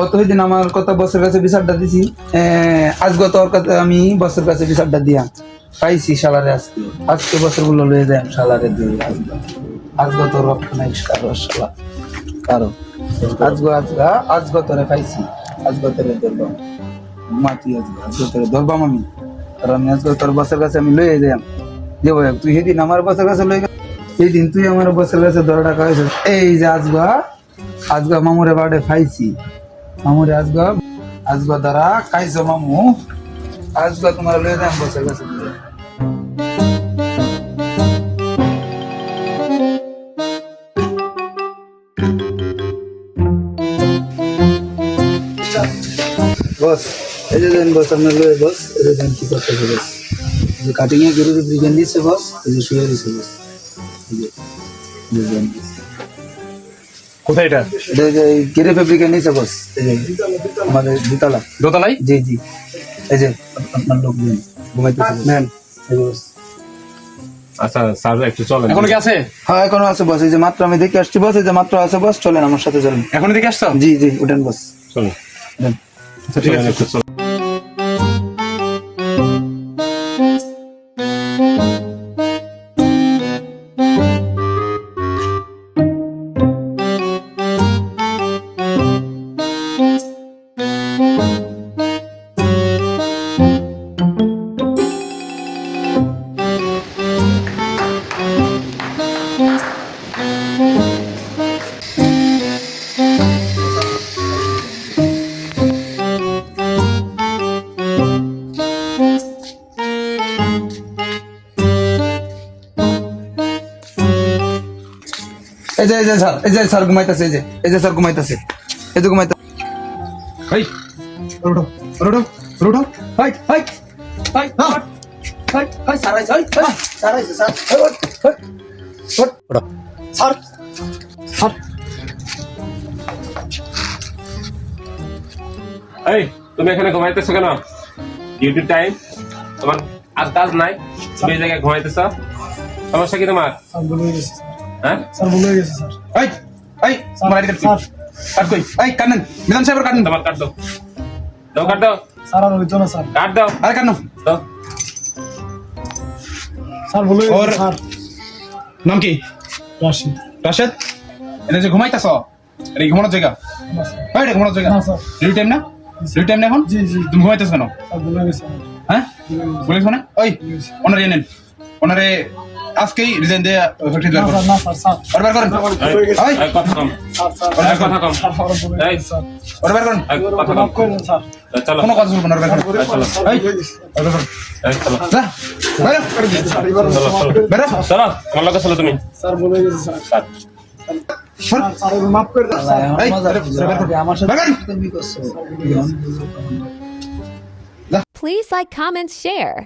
ওই দিন আমার কথা বসের কাছে বিচারটা দিছি। আজকে তোর কাছে আমি বসের কাছে বিচারটা দিয়া পাইছি শালারে আজকে। আজকে বছরগুলো লয়ে যায় শালারে দিয়ে আজকে আজকে তোর রক্ত নাই কারও শালা। কারও। আজকে আজকে আজকে তোরে পাইছি। আজকে তোরে ধরবাম মাতি আজকে আজকে তোরে ধরবাম আমি। আর আমি আজকে তোর বসের কাছে আমি লয়ে যাই। যে ভাই, তুই সেদিন আমার বসের কাছে লয়ে এই দিন তুই আমার বসের কাছে দশ টাকা এই যে আজগা আজগা মামুরে বাড়ে খাইছি মামুরে আজগা আজগা দ্বারা খাইছো মামু আজগা তোমার লয়ে বসের কাছে দিয়ে। বস, এই যে দেন বস, আপনার লয়ে বস, এই যে দেন কি করতেছে বস এই যে কাটিং এ গরুর ব্রিগেন দিচ্ছে বস, এই যে শুয়ে দিচ্ছে বস এই যে। কোথায় এটা? এটা এই যে গিরে ফেব্রিকের নিচে বস এই যে আমাদের দুতলা। দোতলাই জি জি। এই যে আপনার লোক ঘুমাইতেছে নেন। এই বস। আচ্ছা স্যার একটু চলেন। এখন কি আছে? হ্যাঁ এখনও আছে বস। এই যে মাত্র আমি দেখে আসছি বস এই যে মাত্র আছে বস চলেন আমার সাথে চলেন। এখন দেখে আসছো? জি জি উঠেন বস। আচ্ছা, ঠিক আছে এই যে এই যে স্যার এই যে স্যার ঘুমাইতেছে এই যে এই যে স্যার ঘুমাইতেছে। এই যে ঘুমাইতে এই রোডো রোডো রোডো hi hi hi hi hi sir আইছে হাই হাই স্যার আইছে স্যার হাই, ওঠ, ওঠ, ওঠ। Sir sir. এই তুমি এখানে ঘুমাইতেছো কেন? ডিউটি টাইম তোমার আর কাজ নাই তুমি এই জায়গায় ঘুমাইতেছ। সমস্যা কি তোমার? হয়ে? স্যার ভুল হয়ে গেছে স্যার। এই এই তোমার আইডি কাট কই? এই কাটেন বিধান সাহেবের কাটেন তোমার কাট দাও। দাও কাট দাও। স্যার আর হইতো না স্যার। কাট দাও। আরে দাও। স্যার ভুল হয়ে গেছে স্যার। নাম কি? রাশি রাশেদ? এটা যে ঘুমাইতাছ? এটা ঘুমানোর জায়গা? না ভাই এটা ঘুমানোর জায়গা। না স্যার। ডিউটি টাইম না? ডিউটি টাইম না এখন? জি জি। তুমি ঘুমাইতেছ কেন? স্যার ভুল হয়ে। বলিস মানে ওই ওনারে এনে নেন। ওনারে আজকেই রিজাইন দিয়ে ফ্যাক্টরি বের স্যার করেন এই, কথা কম। Sir sir. এই, কথা কম। স্যার আমার ভুল এই। গেছে স্যার। ওর বের করেন। কথা কম। মাফ স্যার। চলো। কোনো কথা শুনব না ওর বের করেন। এই, চলো। স্যার বের চলো। আমার লগে চলো তুমি। স্যার হয়ে গেছে sir. Please like, comment, share.